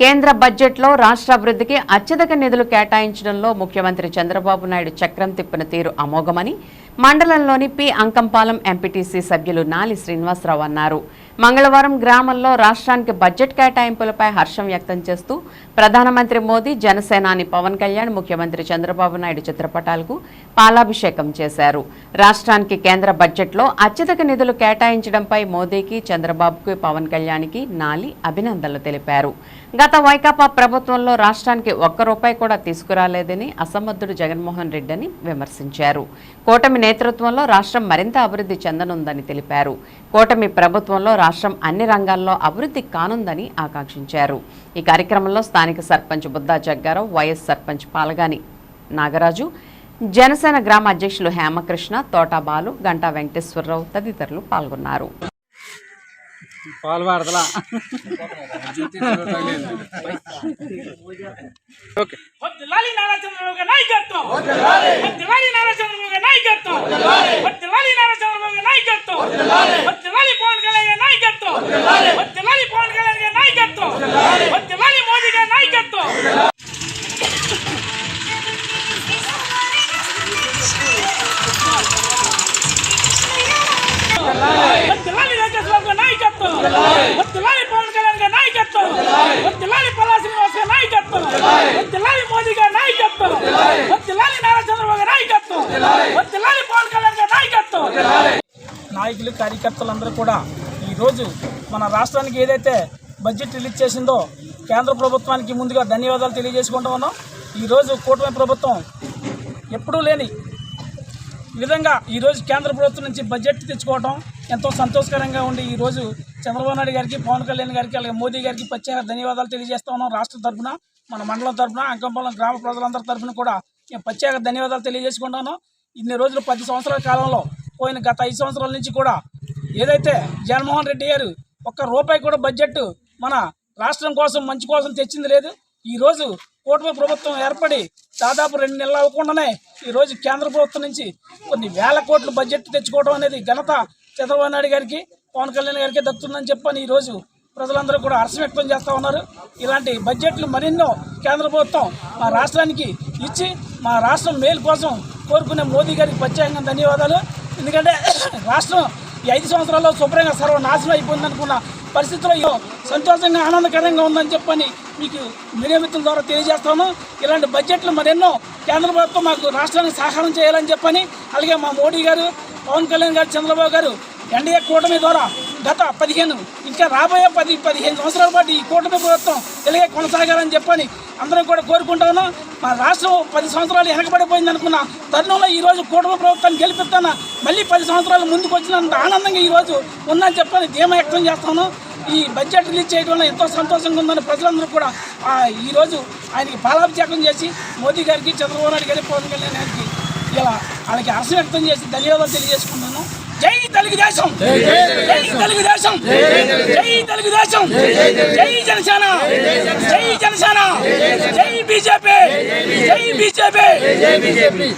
కేంద్ర బడ్జెట్లో రాష్ట్రాభివృద్ధికి అత్యధిక నిధులు కేటాయించడంలో ముఖ్యమంత్రి చంద్రబాబు నాయుడు చక్రం తిప్పిన తీరు అమోఘమని మండలంలోని పి. అంకంపాలెం ఎంపీటీసీ సభ్యులు నాలి శ్రీనివాసరావు అన్నారు. మంగళవారం గ్రామంలో రాష్ట్రానికి బడ్జెట్ కేటాయింపులపై హర్షం వ్యక్తం చేస్తూ ప్రధానమంత్రి మోదీ జనసేనాని పవన్ కళ్యాణ్ ముఖ్యమంత్రి చంద్రబాబు నాయుడు చిత్రపటాలకు పాలాభిషేకం చేశారు. రాష్ట్రానికి కేంద్ర బడ్జెట్లో అత్యధిక నిధులు కేటాయించడంపై మోదీకి చంద్రబాబుకు పవన్ కళ్యాణ్కి నాలి అభినందనలు తెలిపారు. గత వైకాపా ప్రభుత్వంలో రాష్ట్రానికి ఒక్క రూపాయి కూడా తీసుకురాలేదని అసమర్థుడు జగన్మోహన్ రెడ్డి అని విమర్శించారు. కూటమి నేతృత్వంలో రాష్ట్రం మరింత అభివృద్ధి చెందనుందని తెలిపారు. కూటమి ప్రభుత్వంలో రాష్ట్రం అన్ని రంగాల్లో అభివృద్ధి కానుందని ఆకాంక్షించారు. ఈ కార్యక్రమంలో స్థానిక సర్పంచ్ బుద్దా జగ్గారావు వైఎస్ సర్పంచ్ పాలగాని నాగరాజు జనసేన గ్రామ అధ్యక్షులు హేమకృష్ణ తోటాబాలు గంటా వెంకటేశ్వరరావు తదితరులు పాల్గొన్నారు. పాలు పడతలా ఓకే. వర్ధిల్లాలి నారా చంద్రబాబు గారి నాయకత్వం. వర్ధిల్లాలి నారా చంద్రబాబు గారి నాయకత్వం. వర్ధిల్లాలి నారా చంద్రబాబు గారి నాయకత్వం. వర్ధిల్లాలి పవన్ కళ్యాణ్ గారి నాయకత్వం. వర్ధిల్లాలి పవన్ కళ్యాణ్ గారి నాయకత్వం. వర్ధిల్లాలి మోదీ గారి నాయకత్వం. నాయకత్వం పవన్ కళ్యాణ్ గారి నాయకత్వం. వర్ధిల్లాలి పల్లా శ్రీనివాస్ గారి నాయకత్వం. వర్ధిల్లాలి మోదీ గారి నాయకత్వం. వర్ధిల్లాలి నారా చంద్రబాబు గారి నాయకత్వం. వర్ధిల్లాలి పవన్ కళ్యాణ్ గారి నాయకత్వం. నాయకులు కార్యకర్తలందరూ కూడా ఈరోజు మన రాష్ట్రానికి ఏదైతే బడ్జెట్ రిలీజ్ చేసిందో కేంద్ర ప్రభుత్వానికి ముందుగా ధన్యవాదాలు తెలియజేసుకుంటూ ఉన్నాం. ఈరోజు కూటమి ప్రభుత్వం ఎప్పుడూ లేని విధంగా ఈరోజు కేంద్ర ప్రభుత్వం నుంచి బడ్జెట్ తెచ్చుకోవడం ఎంతో సంతోషకరంగా ఉండి ఈరోజు చంద్రబాబు నాయుడు గారికి పవన్ కళ్యాణ్ గారికి అలాగే మోదీ గారికి ప్రత్యేక ధన్యవాదాలు తెలియజేస్తా ఉన్నాం రాష్ట్ర తరఫున మన మండలం తరఫున అంకంపాలెం గ్రామ ప్రజలందరి తరఫున కూడా మేము ప్రత్యేక ధన్యవాదాలు తెలియజేసుకుంటాను. ఇన్ని రోజులు పది సంవత్సరాల కాలంలో పోయిన గత ఐదు సంవత్సరాల నుంచి కూడా ఏదైతే జగన్మోహన్ రెడ్డి గారు ఒక్క రూపాయి కూడా బడ్జెట్ మన రాష్ట్రం కోసం మంచి కోసం తెచ్చింది లేదు. ఈరోజు కూటమి ప్రభుత్వం ఏర్పడి దాదాపు రెండు నెలలు అవ్వకుండానే ఈరోజు కేంద్ర ప్రభుత్వం నుంచి కొన్ని వేల కోట్లు బడ్జెట్ తెచ్చుకోవడం అనేది ఘనత చంద్రబాబు నాయుడు గారికి. పవన్ కళ్యాణ్ గారికి దక్కుతుందని చెప్పని ఈరోజు ప్రజలందరూ కూడా హర్షం వ్యక్తం చేస్తూ ఉన్నారు. ఇలాంటి బడ్జెట్లు మరెన్నో కేంద్ర ప్రభుత్వం మా రాష్ట్రానికి ఇచ్చి మా రాష్ట్రం మేలు కోసం కోరుకునే మోదీ గారికి ప్రత్యేకంగా ధన్యవాదాలు. ఎందుకంటే రాష్ట్రం ఈ ఐదు సంవత్సరాల్లో శుభ్రంగా సర్వనాశనం అయిపోయింది అనుకున్న పరిస్థితుల్లో సంతోషంగా ఆనందకరంగా ఉందని చెప్పని మీకు మీడియా మిత్రుల ద్వారా తెలియజేస్తాను. ఇలాంటి బడ్జెట్లు మరెన్నో కేంద్ర ప్రభుత్వం మాకు రాష్ట్రానికి సహాయం చేయాలని చెప్పని అలాగే మా మోడీ గారు పవన్ కళ్యాణ్ గారు చంద్రబాబు గారు ఎన్డీఏ కూటమి ద్వారా గత పదిహేను ఇంకా రాబోయే పది పదిహేను సంవత్సరాల పాటు ఈ కూటమి ప్రభుత్వం ఇలాగే కొనసాగాలని చెప్పని అందరం కూడా కోరుకుంటాను మా రాష్ట్రం పది సంవత్సరాలు వెనకబడిపోయింది అనుకున్న తరుణంలో ఈరోజు కూటమి ప్రభుత్వాన్ని గెలిపిస్తాను? మళ్ళీ పది సంవత్సరాలు ముందుకు వచ్చినంత ఆనందంగా ఈరోజు ఉందని చెప్పని ధీమా వ్యక్తం చేస్తాను ఈ బడ్జెట్ రిలీజ్ చేయడం వల్ల ఎంతో సంతోషంగా ఉందని ప్రజలందరూ కూడా ఈరోజు ఆయనకి పాలాభిషేకం చేసి మోదీ గారికి చంద్రబాబు నాయుడు గారికి పవన్ కళ్యాణ్ గారికి ఇలా వాళ్ళకి హర్ష వ్యక్తం చేసి ధన్యవాదాలు తెలియజేసుకుంటున్నాను. జై తెలుగుదేశం! జై తెలుగుదేశం! జై తెలుగుదేశం! జై జనసేన! జై జనసేన! జై బీజేపీ! జై బీజేపీ!